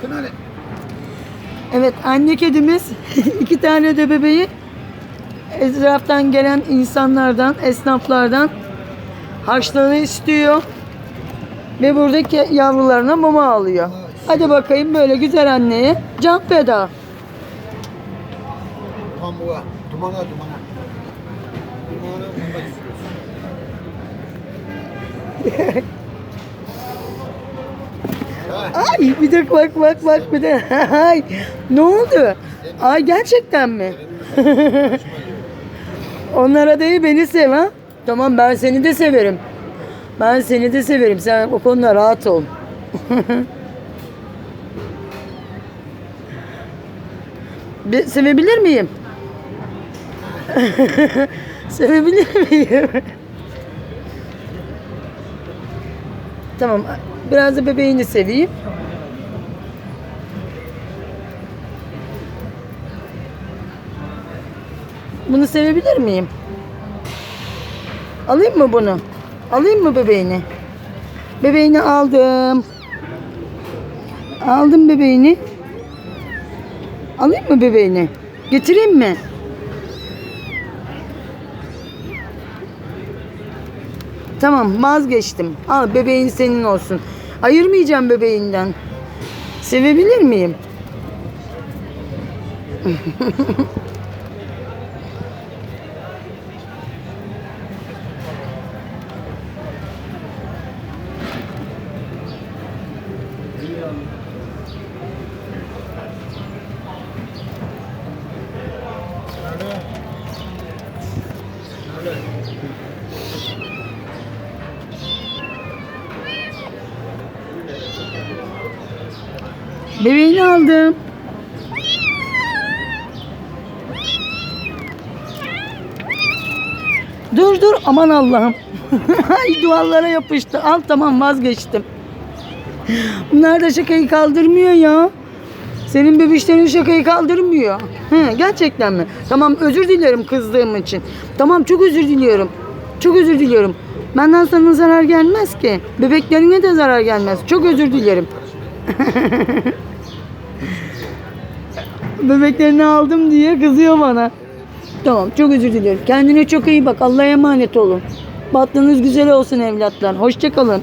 Kınalı. Evet anne kedimiz iki tane de bebeği etraftan gelen insanlardan, esnaflardan harçlığını istiyor. Ve buradaki yavrularına mama alıyor. Hadi bakayım böyle güzel anneye can feda. Pamuğa. Dumana dumana. Dumana dumana Ay bir de bak bak bak bir de. Ay ne oldu? Ay gerçekten mi? Onlara değil beni sev ha. Tamam ben seni de severim. Ben seni de severim. Sen o konuda rahat ol. Bir, sevebilir miyim? sevebilir miyim? tamam. Biraz da bebeğini seveyim. Bunu sevebilir miyim? Alayım mı bunu? Alayım mı bebeğini? Bebeğini aldım. Aldım bebeğini. Alayım mı bebeğini? Getireyim mi? Tamam vazgeçtim. Al bebeğin senin olsun. Ayırmayacağım bebeğinden. Sevebilir miyim? Bebeğini aldım. Dur dur aman Allah'ım. Ay duvarlara yapıştı. Al tamam vazgeçtim. Bunlar da şakayı kaldırmıyor ya. Senin bebişlerin şakayı kaldırmıyor. Hı, gerçekten mi? Tamam özür dilerim kızdığım için. Tamam çok özür diliyorum. Çok özür diliyorum. Benden sana zarar gelmez ki. Bebeklerine de zarar gelmez. Çok özür dilerim. Bebeklerini aldım diye kızıyor bana. Tamam çok özür dilerim. Kendine çok iyi bak. Allah'a emanet olun. Bahtınız güzel olsun evlatlar. Hoşça kalın.